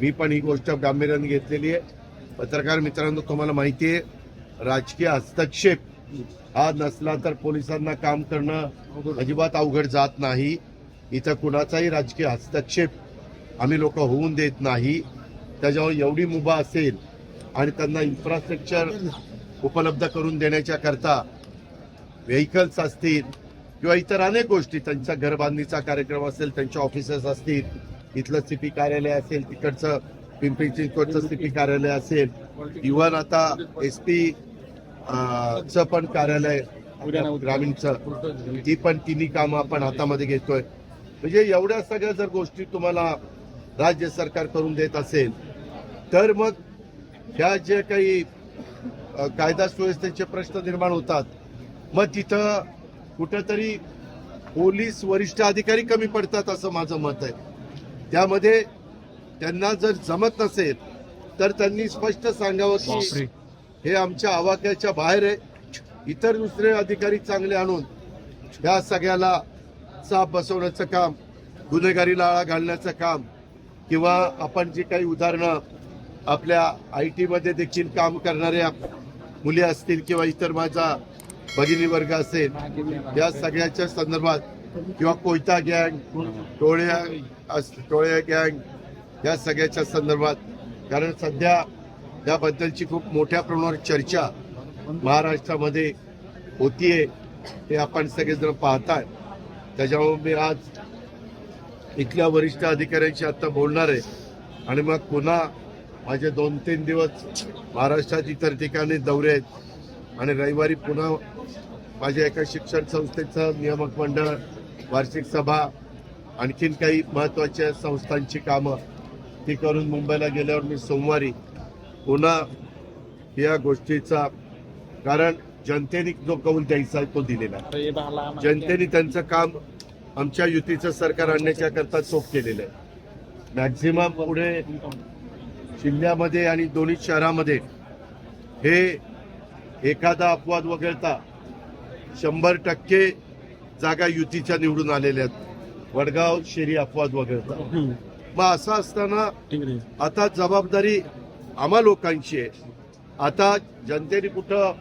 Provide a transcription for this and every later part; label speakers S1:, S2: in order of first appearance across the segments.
S1: मी पण ही गोष्ट गांभीर्याने घेतलेली आहे. पत्रकार मित्रांनो तुम्हाला माहिती आहे राजकीय हस्तक्षेप हा नसला तर पोलिसांना काम करणं अजिबात अवघड जात नाही. इथं कुणाचाही राजकीय हस्तक्षेप आम्ही लोक होऊन देत नाही. त्याच्यावर एवढी मुभा असेल आणि त्यांना इन्फ्रास्ट्रक्चर उपलब्ध करून देण्याच्या करता व्हेकल्स असतील किंवा इतर अनेक गोष्टी त्यांचा घरबांधणीचा कार्यक्रम असेल त्यांच्या ऑफिसेस असतील इथलं सीपी कार्यालय असेल तिकडचं पिंपरी चिंचवडचं सीपी कार्यालय असेल इव्हन आता एस पी चं पण कार्यालय ग्रामीणचं ती पण तिन्ही कामं आपण हातामध्ये घेतोय. म्हणजे एवढ्या सगळ्या जर गोष्टी तुम्हाला राज्य सरकार करून देत असेल तर मग ह्या जे काही कायदा सुव्यवस्थेचे प्रश्न निर्माण होतात मग तिथं कुठंतरी पोलीस वरिष्ठ अधिकारी कमी पडतात असं माझं मत आहे. त्यामध्ये त्यांना जर जमत नसेल तर त्यांनी स्पष्ट सांगावं की हे आमच्या आवाक्याच्या बाहेर आहे. इतर दुसरे अधिकारी चांगले आणून या सगळ्याला चाप बसवण्याचं काम गुन्हेगारीला आळा घालण्याचं काम किंवा आपण जी काही उदाहरणं आपल्या आय टीमध्ये देखील काम करणाऱ्या मुली असतील किंवा इतर माझा भगिनी वर्ग असेल या सगळ्याच्या संदर्भात किंवा कोयता गँग टोळ्या अस- टोळ्या गँग या सगळ्याच्या संदर्भात. कारण सध्या याबद्दलची खूप मोठ्या प्रमाणावर चर्चा महाराष्ट्रामध्ये होतीये हे आपण सगळेजण पाहताय. त्याच्यामुळे मी आज इथल्या वरिष्ठ अधिकाऱ्यांशी आता बोलणार आहे. आणि मग पुन्हा माझे दोन तीन दिवस महाराष्ट्रात इतर ठिकाणी दौरे आहेत. आणि रविवारी पुन्हा माझ्या एका शिक्षण संस्थेचं नियामक मंडळ वार्षिक सभा आणखीन काही महत्त्वाच्या संस्थांची कामं ती करून मुंबईला गेल्यावर मी सोमवारी पुन्हा या गोष्टीचा कारण जनतेने जो कौल द्यायचा तो दिलेला आहे. जनतेने त्यांचं काम आमच्या युतीचं सरकार आणण्याच्या करता चोख केलेलं आहे. मॅक्झिमम पुढे जिल्ह्यामध्ये आणि दोन्ही शहरामध्ये हे एखादा अपवाद वगळता शंभर टक्के जागा युतीच्या निवडून आलेल्या आहेत. वडगाव शेरी अपवाद वगळता मग असं असताना आता जबाबदारी आम्हा लोकांची आहे. आता जनतेने कुठं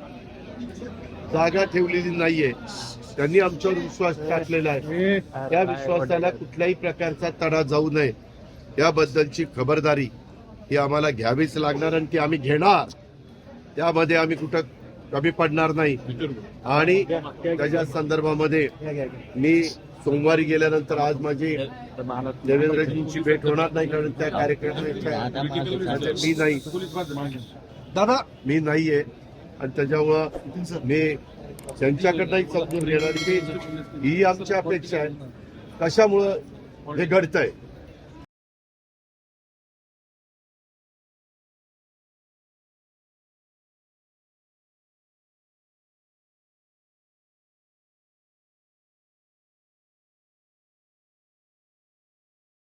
S1: जागा ठेवलेली नाहीये. त्यांनी आमच्यावर विश्वास टाकलेला आहे. त्या विश्वासाला कुठल्याही प्रकारचा तडा जाऊ नये. याबद्दलची खबरदारी ही आम्हाला घ्यावीच लागणार आणि ती आम्ही घेणार. त्यामध्ये आम्ही कुठं कमी पडणार नाही. आणि त्याच्या संदर्भामध्ये मी सोमवारी गेल्यानंतर आज माझी देवेंद्रजींची भेट होणार नाही कारण त्या कार्यक्रमाच्या मी नाही. दादा मी नाहीये. आणि त्याच्यामुळं मी त्यांच्याकडनंही समजून घेणार की ही आमची अपेक्षा आहे. कशामुळं हे घडतंय?